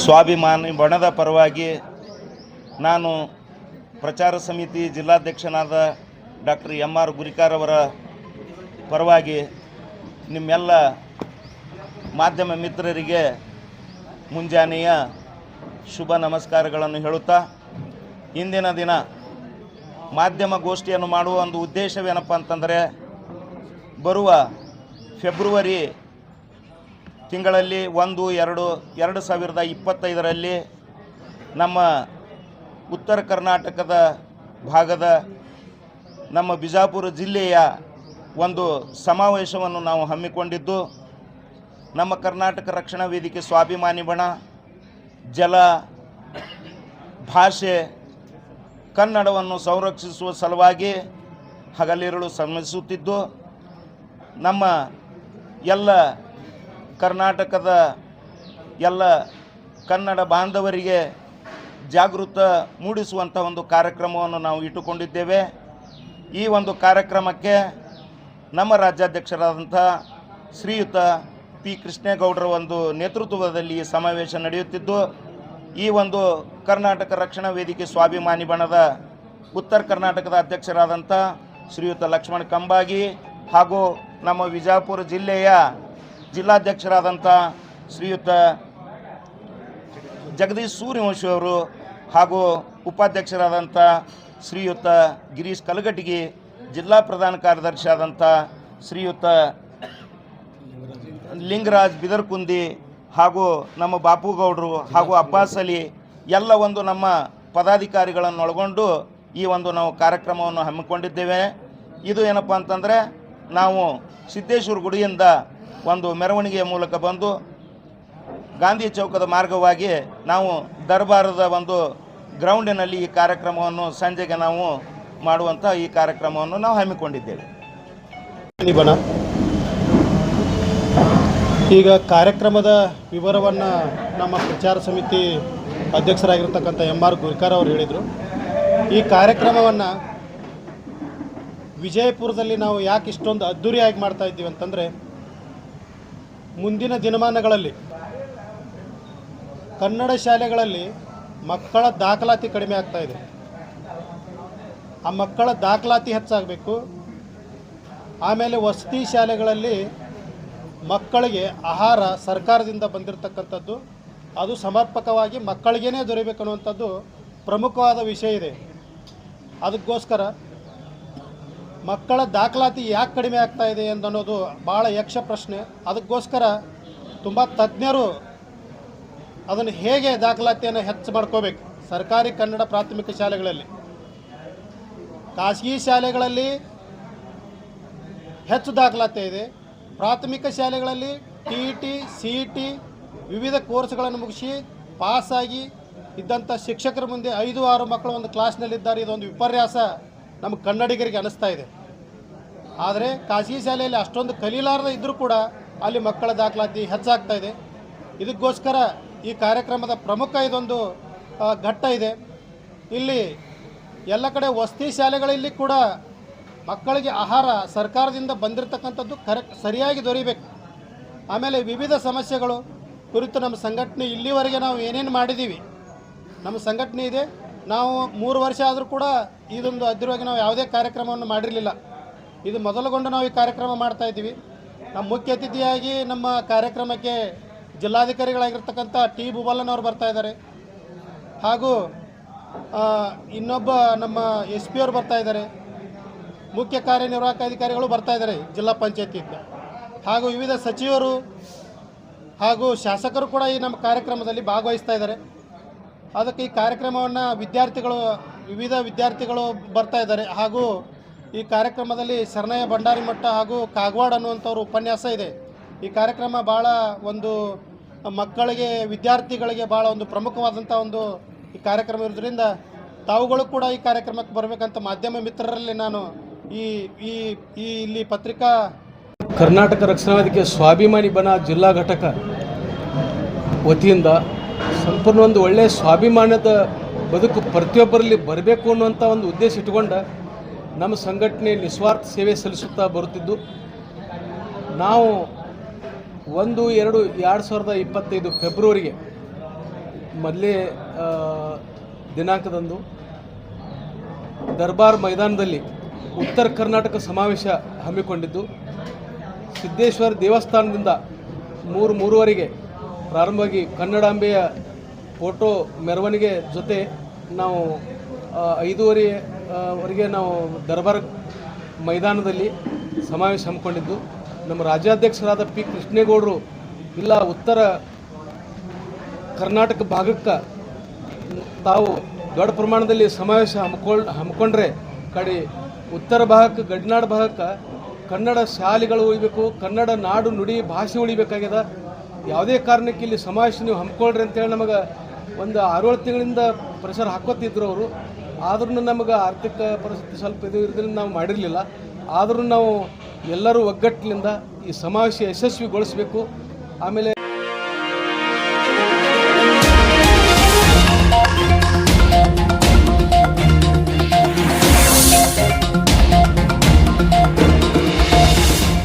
ಸ್ವಾಭಿಮಾನಿ ಬಣದ ಪರವಾಗಿ ನಾನು ಪ್ರಚಾರ ಸಮಿತಿ ಜಿಲ್ಲಾಧ್ಯಕ್ಷನಾದ ಡಾಕ್ಟರ್ ಎಂ ಆರ್ ಗುರಿಕಾರ್ ಅವರ ಪರವಾಗಿ ನಿಮ್ಮೆಲ್ಲ ಮಾಧ್ಯಮ ಮಿತ್ರರಿಗೆ ಮುಂಜಾನೆಯ ಶುಭ ನಮಸ್ಕಾರಗಳನ್ನು ಹೇಳುತ್ತಾ, ಇಂದಿನ ದಿನ ಮಾಧ್ಯಮ ಗೋಷ್ಠಿಯನ್ನು ಮಾಡುವ ಒಂದು ಉದ್ದೇಶವೇನಪ್ಪ ಅಂತಂದರೆ, ಬರುವ ಫೆಬ್ರವರಿ ತಿಂಗಳಲ್ಲಿ ಒಂದು, ಎರಡು ಎರಡು ಸಾವಿರದ ಇಪ್ಪತ್ತೈದರಲ್ಲಿ ನಮ್ಮ ಉತ್ತರ ಕರ್ನಾಟಕದ ಭಾಗದ ನಮ್ಮ ಬಿಜಾಪುರ ಜಿಲ್ಲೆಯ ಒಂದು ಸಮಾವೇಶವನ್ನು ನಾವು ಹಮ್ಮಿಕೊಂಡಿದ್ದು, ನಮ್ಮ ಕರ್ನಾಟಕ ರಕ್ಷಣಾ ವೇದಿಕೆ ಸ್ವಾಭಿಮಾನಿ ಬಣ, ಜಲ, ಭಾಷೆ, ಕನ್ನಡವನ್ನು ಸಂರಕ್ಷಿಸುವ ಸಲುವಾಗಿ ಹಗಲಿರುಳು ಶ್ರಮಿಸುತ್ತಿದ್ದು, ನಮ್ಮ ಎಲ್ಲ ಕರ್ನಾಟಕದ ಎಲ್ಲ ಕನ್ನಡ ಬಾಂಧವರಿಗೆ ಜಾಗೃತ ಮೂಡಿಸುವಂಥ ಒಂದು ಕಾರ್ಯಕ್ರಮವನ್ನು ನಾವು ಇಟ್ಟುಕೊಂಡಿದ್ದೇವೆ. ಈ ಒಂದು ಕಾರ್ಯಕ್ರಮಕ್ಕೆ ನಮ್ಮ ರಾಜ್ಯಾಧ್ಯಕ್ಷರಾದಂಥ ಶ್ರೀಯುತ ಪಿ ಕೃಷ್ಣೇಗೌಡರ ಒಂದು ನೇತೃತ್ವದಲ್ಲಿ ಈ ಸಮಾವೇಶ ನಡೆಯುತ್ತಿದ್ದು, ಈ ಒಂದು ಕರ್ನಾಟಕ ರಕ್ಷಣಾ ವೇದಿಕೆ ಸ್ವಾಭಿಮಾನಿ ಬಣದ ಉತ್ತರ ಕರ್ನಾಟಕದ ಅಧ್ಯಕ್ಷರಾದಂಥ ಶ್ರೀಯುತ ಲಕ್ಷ್ಮಣ್ ಕಂಬಾಗಿ ಹಾಗೂ ನಮ್ಮ ವಿಜಾಪುರ ಜಿಲ್ಲೆಯ ಜಿಲ್ಲಾಧ್ಯಕ್ಷರಾದಂಥ ಶ್ರೀಯುತ ಜಗದೀಶ್ ಸೂರ್ಯವಂಶಿ ಅವರು ಹಾಗೂ ಉಪಾಧ್ಯಕ್ಷರಾದಂಥ ಶ್ರೀಯುತ ಗಿರೀಶ್ ಕಲಗಟ್ಟಿಗಿ ಜಿಲ್ಲಾ ಪ್ರಧಾನ ಕಾರ್ಯದರ್ಶಿ ಆದಂಥ ಶ್ರೀಯುತ ಲಿಂಗರಾಜ್ ಬಿದರ್ಕುಂದಿ ಹಾಗೂ ನಮ್ಮ ಬಾಪುಗೌಡರು ಹಾಗೂ ಅಬ್ಬಾಸ್ ಅಲಿ, ಎಲ್ಲ ಒಂದು ನಮ್ಮ ಪದಾಧಿಕಾರಿಗಳನ್ನು ಒಳಗೊಂಡು ಈ ಒಂದು ನಾವು ಕಾರ್ಯಕ್ರಮವನ್ನು ಹಮ್ಮಿಕೊಂಡಿದ್ದೇವೆ. ಇದು ಏನಪ್ಪ ಅಂತಂದರೆ ನಾವು ಸಿದ್ದೇಶ್ವರ ಗುಡಿಯಿಂದ ಒಂದು ಮೆರವಣಿಗೆಯ ಮೂಲಕ ಬಂದು ಗಾಂಧಿ ಚೌಕದ ಮಾರ್ಗವಾಗಿ ನಾವು ದರ್ಬಾರದ ಒಂದು ಗ್ರೌಂಡಿನಲ್ಲಿ ಈ ಕಾರ್ಯಕ್ರಮವನ್ನು ಸಂಜೆಗೆ ನಾವು ಮಾಡುವಂಥ ಈ ಕಾರ್ಯಕ್ರಮವನ್ನು ನಾವು ಹಮ್ಮಿಕೊಂಡಿದ್ದೇವೆ. ಈಗ ಕಾರ್ಯಕ್ರಮದ ವಿವರವನ್ನು ನಮ್ಮ ಪ್ರಚಾರ ಸಮಿತಿ ಅಧ್ಯಕ್ಷರಾಗಿರ್ತಕ್ಕಂಥ ಎಂ ಆರ್ ಗುರ್ಕಾರ್ ಅವರು ಹೇಳಿದರು. ಈ ಕಾರ್ಯಕ್ರಮವನ್ನು ವಿಜಯಪುರದಲ್ಲಿ ನಾವು ಯಾಕೆ ಇಷ್ಟೊಂದು ಅದ್ಧೂರಿಯಾಗಿ ಮಾಡ್ತಾ ಇದ್ದೀವಿ ಅಂತಂದರೆ ಮುಂದಿನ ದಿನಮಾನಗಳಲ್ಲಿ ಕನ್ನಡ ಶಾಲೆಗಳಲ್ಲಿ ಮಕ್ಕಳ ದಾಖಲಾತಿ ಕಡಿಮೆ ಆಗ್ತಾ ಇದೆ. ಆ ಮಕ್ಕಳ ದಾಖಲಾತಿ ಹೆಚ್ಚಾಗಬೇಕು. ಆಮೇಲೆ ವಸತಿ ಶಾಲೆಗಳಲ್ಲಿ ಮಕ್ಕಳಿಗೆ ಆಹಾರ ಸರ್ಕಾರದಿಂದ ಬಂದಿರತಕ್ಕಂಥದ್ದು, ಅದು ಸಮರ್ಪಕವಾಗಿ ಮಕ್ಕಳಿಗೇ ದೊರೆಯಬೇಕು ಅನ್ನುವಂಥದ್ದು ಪ್ರಮುಖವಾದ ವಿಷಯ ಇದೆ. ಅದಕ್ಕೋಸ್ಕರ ಮಕ್ಕಳ ದಾಖಲಾತಿ ಯಾಕೆ ಕಡಿಮೆ ಆಗ್ತಾ ಇದೆ ಅನ್ನೋದು ಭಾಳ ಯಕ್ಷ ಪ್ರಶ್ನೆ. ಅದಕ್ಕೋಸ್ಕರ ತುಂಬ ತಜ್ಞರು ಅದನ್ನು ಹೇಗೆ ದಾಖಲಾತಿಯನ್ನು ಹೆಚ್ಚು ಮಾಡ್ಕೋಬೇಕು? ಸರ್ಕಾರಿ ಕನ್ನಡ ಪ್ರಾಥಮಿಕ ಶಾಲೆಗಳಲ್ಲಿ. ಖಾಸಗಿ ಶಾಲೆಗಳಲ್ಲಿ ಹೆಚ್ಚು ದಾಖಲಾತಿ ಇದೆ. ಪ್ರಾಥಮಿಕ ಶಾಲೆಗಳಲ್ಲಿ ಟಿ ಟಿ, ಸಿ ಟಿ ವಿವಿಧ ಕೋರ್ಸ್ಗಳನ್ನು ಮುಗಿಸಿ ಪಾಸಾಗಿ ಇದ್ದಂಥ ಶಿಕ್ಷಕರ ಮುಂದೆ ಐದು ಆರು ಮಕ್ಕಳು ಒಂದು ಕ್ಲಾಸ್ನಲ್ಲಿದ್ದಾರೆ ಇದೊಂದು ವಿಪರ್ಯಾಸ. ನಮ್ಮ ಕನ್ನಡಿಗರಿಗೆ ಅನಿಸ್ತಾ ಇದೆ. ಆದರೆ ಖಾಸಗಿ ಶಾಲೆಯಲ್ಲಿ ಅಷ್ಟೊಂದು ಕಲೀಲಾರದ ಇದ್ದರೂ ಕೂಡ ಅಲ್ಲಿ ಮಕ್ಕಳ ದಾಖಲಾತಿ ಹೆಚ್ಚಾಗ್ತಾ ಇದೆ. ಇದಕ್ಕೋಸ್ಕರ ಈ ಕಾರ್ಯಕ್ರಮದ ಪ್ರಮುಖ ಇದೊಂದು ಘಟ್ಟ ಇದೆ. ಇಲ್ಲಿ ಎಲ್ಲ ಕಡೆ ವಸತಿ ಶಾಲೆಗಳಲ್ಲಿ ಕೂಡ ಮಕ್ಕಳಿಗೆ ಆಹಾರ ಸರ್ಕಾರದಿಂದ ಬಂದಿರತಕ್ಕಂಥದ್ದು ಕರೆಕ್ಟ್ ಸರಿಯಾಗಿ ದೊರೀಬೇಕು. ಆಮೇಲೆ ವಿವಿಧ ಸಮಸ್ಯೆಗಳು ಕುರಿತು ನಮ್ಮ ಸಂಘಟನೆ ಇಲ್ಲಿವರೆಗೆ ನಾವು ಏನೇನು ಮಾಡಿದ್ದೀವಿ ನಮ್ಮ ಸಂಘಟನೆ ಇದೆ. ನಾವು ಮೂರು ವರ್ಷ ಆದರೂ ಕೂಡ ಇದೊಂದು ಅದ್ರವಾಗಿ ನಾವು ಯಾವುದೇ ಕಾರ್ಯಕ್ರಮವನ್ನು ಮಾಡಿರಲಿಲ್ಲ. ಇದು ಮೊದಲುಗೊಂಡು ನಾವು ಈ ಕಾರ್ಯಕ್ರಮ ಮಾಡ್ತಾ ಇದ್ದೀವಿ. ನಮ್ಮ ಮುಖ್ಯ ಅತಿಥಿಯಾಗಿ ನಮ್ಮ ಕಾರ್ಯಕ್ರಮಕ್ಕೆ ಜಿಲ್ಲಾಧಿಕಾರಿಗಳಾಗಿರ್ತಕ್ಕಂಥ ಟಿ ಭೂಬಲ್ಲನವರು ಬರ್ತಾ ಇದ್ದಾರೆ. ಹಾಗೂ ಇನ್ನೊಬ್ಬ ನಮ್ಮ ಎಸ್ ಪಿ ಅವರು ಬರ್ತಾ ಇದ್ದಾರೆ. ಮುಖ್ಯ ಕಾರ್ಯನಿರ್ವಾಹಕ ಅಧಿಕಾರಿಗಳು ಬರ್ತಾ ಇದ್ದಾರೆ ಜಿಲ್ಲಾ ಪಂಚಾಯತಿಯಿಂದ. ಹಾಗೂ ವಿವಿಧ ಸಚಿವರು ಹಾಗೂ ಶಾಸಕರು ಕೂಡ ಈ ನಮ್ಮ ಕಾರ್ಯಕ್ರಮದಲ್ಲಿ ಭಾಗವಹಿಸ್ತಾ ಇದ್ದಾರೆ. ಅದಕ್ಕೆ ಈ ಕಾರ್ಯಕ್ರಮವನ್ನು ವಿದ್ಯಾರ್ಥಿಗಳು, ವಿವಿಧ ವಿದ್ಯಾರ್ಥಿಗಳು ಬರ್ತಾ ಇದ್ದಾರೆ. ಹಾಗೂ ಈ ಕಾರ್ಯಕ್ರಮದಲ್ಲಿ ಶರಣಯ್ಯ ಭಂಡಾರಿ ಮಠ ಹಾಗೂ ಕಾಗವಾಡ್ ಅನ್ನುವಂಥವ್ರ ಉಪನ್ಯಾಸ ಇದೆ. ಈ ಕಾರ್ಯಕ್ರಮ ಭಾಳ ಒಂದು ಮಕ್ಕಳಿಗೆ, ವಿದ್ಯಾರ್ಥಿಗಳಿಗೆ ಭಾಳ ಒಂದು ಪ್ರಮುಖವಾದಂಥ ಒಂದು ಈ ಕಾರ್ಯಕ್ರಮ ಇರೋದ್ರಿಂದ ತಾವುಗಳು ಕೂಡ ಈ ಕಾರ್ಯಕ್ರಮಕ್ಕೆ ಬರಬೇಕಂತ ಮಾಧ್ಯಮ ಮಿತ್ರರಲ್ಲಿ ನಾನು ಈ ಈ ಈ ಇಲ್ಲಿ ಪತ್ರಿಕಾ ಕರ್ನಾಟಕ ರಕ್ಷಣಾ ಸ್ವಾಭಿಮಾನಿ ಬನ ಜಿಲ್ಲಾ ಘಟಕ ವತಿಯಿಂದ ಸಂಪೂರ್ಣ ಒಂದು ಒಳ್ಳೆಯ ಸ್ವಾಭಿಮಾನದ ಬದುಕು ಪ್ರತಿಯೊಬ್ಬರಲ್ಲಿ ಬರಬೇಕು ಅನ್ನುವಂಥ ಒಂದು ಉದ್ದೇಶ ಇಟ್ಕೊಂಡು ನಮ್ಮ ಸಂಘಟನೆ ನಿಸ್ವಾರ್ಥ ಸೇವೆ ಸಲ್ಲಿಸುತ್ತಾ ಬರುತ್ತಿದ್ದು, ನಾವು ಒಂದು, ಎರಡು ಎರಡು ಸಾವಿರದ ಇಪ್ಪತ್ತೈದು ಫೆಬ್ರವರಿಗೆ ಮೊದಲೇ ದಿನಾಂಕದಂದು ದರ್ಬಾರ್ ಮೈದಾನದಲ್ಲಿ ಉತ್ತರ ಕರ್ನಾಟಕ ಸಮಾವೇಶ ಹಮ್ಮಿಕೊಂಡಿದ್ದು, ಸಿದ್ದೇಶ್ವರ ದೇವಸ್ಥಾನದಿಂದ ಮೂರು, ಮೂರುವರೆಗೆ ಪ್ರಾರಂಭವಾಗಿ ಕನ್ನಡಾಂಬೆಯ ಫೋಟೋ ಮೆರವಣಿಗೆ ಜೊತೆ ನಾವು ಐದೂವರೆ ವರೆಗೆ ನಾವು ದರ್ಬಾರ್ ಮೈದಾನದಲ್ಲಿ ಸಮಾವೇಶ ಹಮ್ಮಿಕೊಂಡಿದ್ದು. ನಮ್ಮ ರಾಜ್ಯಾಧ್ಯಕ್ಷರಾದ ಪಿ ಕೃಷ್ಣೇಗೌಡರು ಇಲ್ಲ, ಉತ್ತರ ಕರ್ನಾಟಕ ಭಾಗಕ್ಕೆ ತಾವು ದೊಡ್ಡ ಪ್ರಮಾಣದಲ್ಲಿ ಸಮಾವೇಶ ಹಮ್ಮಿಕೊಂಡ್ ಹಮ್ಮಿಕೊಂಡ್ರೆ ಕಡೆ ಉತ್ತರ ಭಾಗಕ್ಕೆ, ಗಡಿನಾಡು ಭಾಗಕ್ಕೆ ಕನ್ನಡ ಶಾಲೆಗಳು ಉಳಿಬೇಕು, ಕನ್ನಡ ನಾಡು ನುಡಿ ಭಾಷೆ ಉಳಿಬೇಕಾಗ್ಯದ. ಯಾವುದೇ ಕಾರಣಕ್ಕೆ ಇಲ್ಲಿ ಸಮಾವೇಶ ನೀವು ಹಮ್ಮಿಕೊಳ್ರಿ ಅಂತೇಳಿ ನಮಗೆ ಒಂದು ಆರೇಳು ತಿಂಗಳಿಂದ ಪ್ರೆಷರ್ ಹಾಕೋತಿದ್ರು ಅವರು. ಆದ್ರೂ ನಮಗೆ ಆರ್ಥಿಕ ಪರಿಸ್ಥಿತಿ ಸ್ವಲ್ಪ ಇದು ಇರೋದ್ರಿಂದ ನಾವು ಮಾಡಿರಲಿಲ್ಲ. ಆದರೂ ನಾವು ಎಲ್ಲರೂ ಒಗ್ಗಟ್ಟಿನಿಂದ ಈ ಸಮಾವೇಶ ಯಶಸ್ವಿಗೊಳಿಸಬೇಕು. ಆಮೇಲೆ